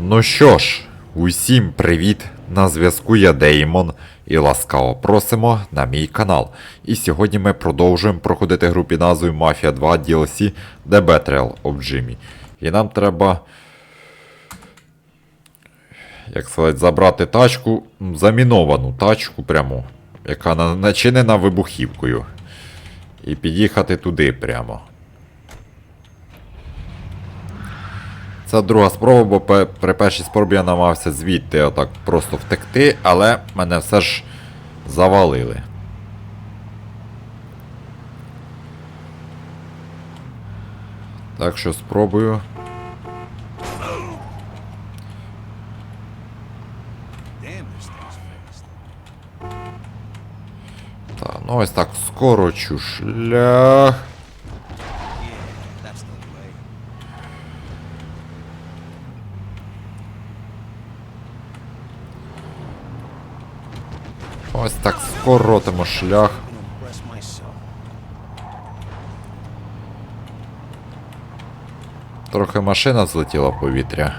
Ну що ж, усім привіт! На зв'язку я Деймон і ласкаво просимо на мій канал. І сьогодні ми продовжуємо проходити гру під назвою Mafia 2 DLC The Betrayal of Jimmy. І нам треба, як сказати, забрати тачку, заміновану тачку прямо, яка начинена вибухівкою. І під'їхати туди прямо. Це друга спроба, бо при першій спробі я намагався звідти отак просто втекти, але мене все ж завалили. Так що спробую. Та, ну ось так скорочу шлях. Ось так скоротимо шлях. Трохи машина злетіла в повітря.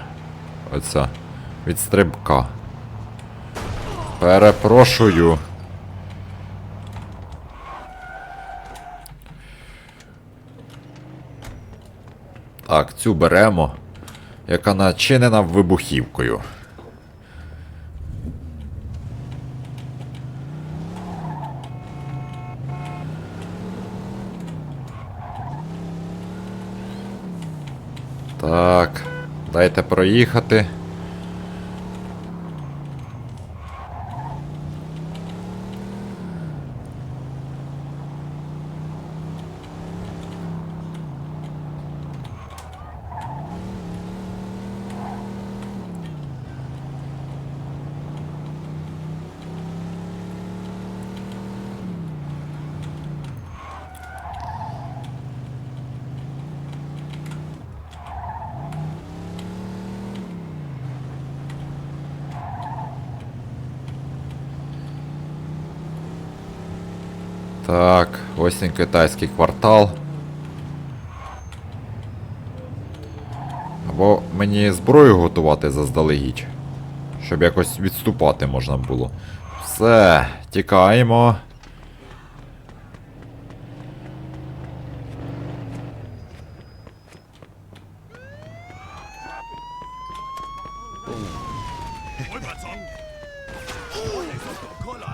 Оця. Від стрибка. Перепрошую. Так, цю беремо. Яка начинена вибухівкою. Так, дайте проїхати. Так, ось він китайський квартал. Або мені зброю готувати заздалегідь. Щоб якось відступати можна було. Все, тікаємо.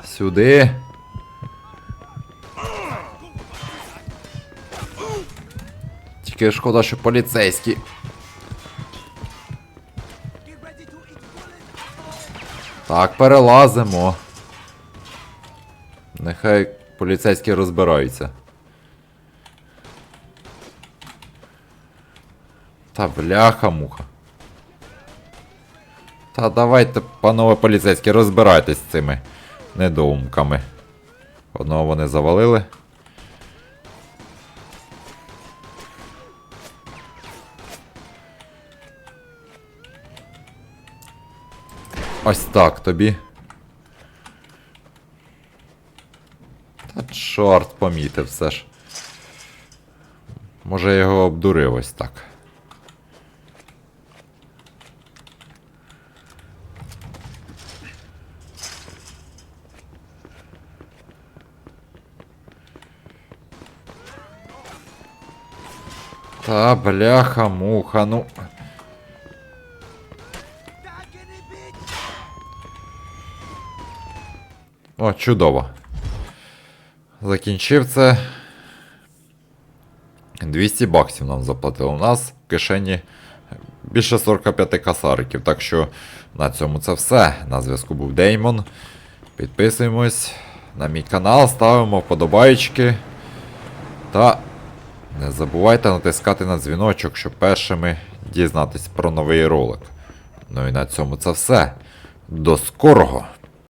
Сюди. Тільки шкода, що поліцейські. Так, перелазимо. Нехай поліцейські розбираються. Та бляха-муха. Та давайте, панове поліцейські, розбирайтесь з цими недоумками. Одного вони завалили. Ось так тобі. Та чорт помітив все ж. Може я його обдурив ось так. Та бляха муха, ну. О, чудово. Закінчив це. 200 баксів нам заплатили. У нас в кишені більше 45 касариків. Так що на цьому це все. На зв'язку був Деймон. Підписуємось на мій канал, ставимо вподобайки. Та не забувайте натискати на дзвіночок, щоб першими дізнатись про новий ролик. Ну і на цьому це все. До скорого!